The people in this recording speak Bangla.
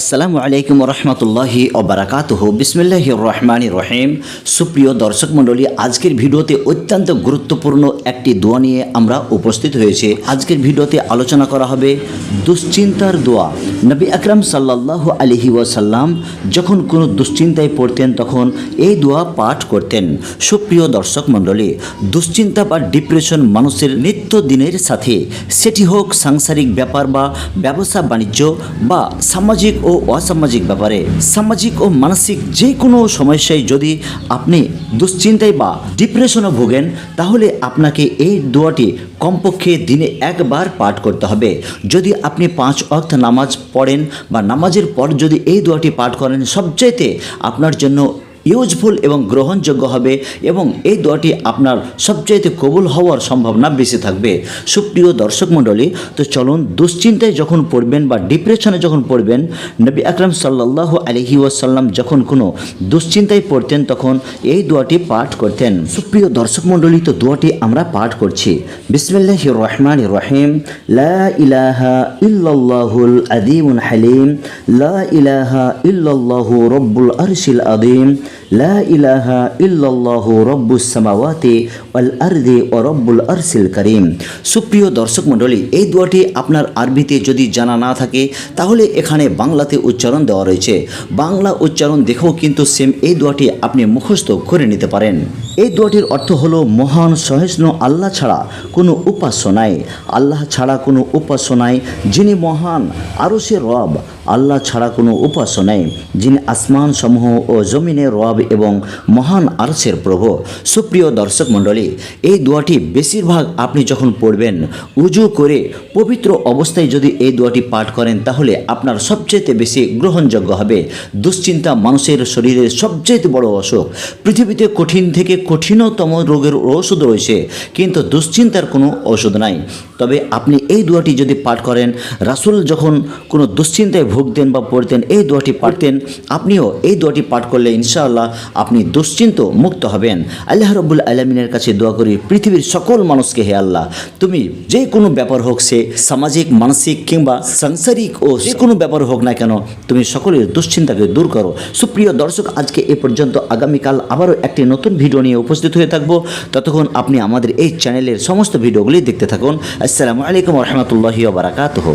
আসসালামু আলাইকুম রহমতুল্লাহি ওবরাকাতুহ। বিসমিল্লাহ রহমান রহিম সুপ্রিয় দর্শক মণ্ডলী, আজকের ভিডিওতে অত্যন্ত গুরুত্বপূর্ণ একটি দোয়া নিয়ে আমরা উপস্থিত হয়েছে। আজকের ভিডিওতে আলোচনা করা হবে দুশ্চিন্তার দোয়া। নবী আকরাম সাল্লাহ আলহি ওয়াসাল্লাম যখন কোনো দুশ্চিন্তায় পড়তেন, তখন এই দোয়া পাঠ করতেন। সুপ্রিয় দর্শক মণ্ডলী, দুশ্চিন্তা বা ডিপ্রেশন মানুষের নিত্য দিনের সাথে, সেটি হোক সাংসারিক ব্যাপার বা ব্যবসা বাণিজ্য বা সামাজিক ও অসামাজিক ব্যাপারে, সামাজিক ও মানসিক যে কোনো সমস্যায় যদি আপনি দুশ্চিন্তায় বা ডিপ্রেশনে ভোগেন, তাহলে আপনাকে এই দোয়াটি কমপক্ষে দিনে একবার পাঠ করতে হবে। যদি আপনি পাঁচ অর্থ নামাজ পড়েন বা নামাজের পর যদি এই দোয়াটি পাঠ করেন, সবচাইতে আপনার জন্য ইউজফুল এবং গ্রহণযোগ্য হবে এবং এই দোয়াটি আপনার সবচাইতে কবুল হওয়ার সম্ভাবনা বেশি থাকবে। সুপ্রিয় দর্শক মণ্ডলী, তো চলুন দুশ্চিন্তায় যখন পড়বেন বা ডিপ্রেশনে যখন পড়বেন, নবী আকরাম সাল্লাহ আলহি ওয়াসাল্লাম যখন কোনো দুশ্চিন্তায় পড়তেন, তখন এই দোয়াটি পাঠ করতেন। সুপ্রিয় দর্শক মণ্ডলী, তো দোয়াটি আমরা পাঠ করছি। বিসমিল্লাহ রহমান রহিম। লা ইলাহা ইল্লাল্লাহুল আদিমুল হালিম। লা ইলাহা রব্বুল আরশিল আদিম লা ইলাহা ইল্লাল্লাহু রব্বুস সামাওয়াতি ওয়াল আরদি ও রব্বুল আরশিল করিম। সুপ্রিয় দর্শক মণ্ডলী, এই দোয়াটি আপনার আরবিতে যদি জানা না থাকে, তাহলে এখানে বাংলাতে উচ্চারণ দেওয়া রয়েছে। বাংলা উচ্চারণ দেখেও কিন্তু সেম এই দোয়াটি আপনি মুখস্থ করে নিতে পারেন। এই দোয়াটির অর্থ হলো মহান সহিষ্ণু আল্লাহ ছাড়া কোনো উপাস্য নাই। আল্লাহ ছাড়া কোনো উপাস্য নাই, যিনি মহান আরও সে রব, আল্লাহ ছাড়া কোনো উপাস্য যিনি আসমান সমূহ ও জমিনের রব এবং মহান আরসের প্রভু। সুপ্রিয় দর্শক মণ্ডলী, এই দোয়াটি বেশিরভাগ আপনি যখন পড়বেন, উজু করে পবিত্র অবস্থায় যদি এই দোয়াটি পাঠ করেন, তাহলে আপনার সবচেয়ে বেশি গ্রহণযোগ্য হবে। দুশ্চিন্তা মানুষের শরীরের সবচেয়ে বড় অসুখ। পৃথিবীতে কঠিন থেকে কঠিনতম রোগের ওষুধ রয়েছে, কিন্তু দুশ্চিন্তার কোনো ওষুধ নাই। তবে আপনি এই দোয়াটি যদি পাঠ করেন, রাসুল যখন কোনো দুশ্চিন্তায় ভুগতেন বা পড়তেন, এই দোয়াটি পাঠতেন, আপনিও এই দোয়াটি পাঠ করলে ইনশাআল্লাহ আপনি দুশ্চিন্ত মুক্ত হবেন। আল্লাহ রব্বুল আলমিনের কাছে দোয়া করি, পৃথিবীর সকল মানুষকে হে আল্লাহ, তুমি যে কোনো ব্যাপার হোক, সে সামাজিক, মানসিক কিংবা সাংসারিক ও যে কোনো ব্যাপার হোক না কেন, তুমি সকলের দুশ্চিন্তাকে দূর করো। সুপ্রিয় দর্শক, আজকে এ পর্যন্ত, আগামীকাল আবারও একটি নতুন ভিডিও নিয়ে উপস্থিত হয়ে থাকব। ততক্ষণ আপনি আমাদের এই চ্যানেলের সমস্ত ভিডিওগুলি দেখতে থাকুন। আসসালামু আলাইকুম রহমতুল্লাহি বারাকাতহ।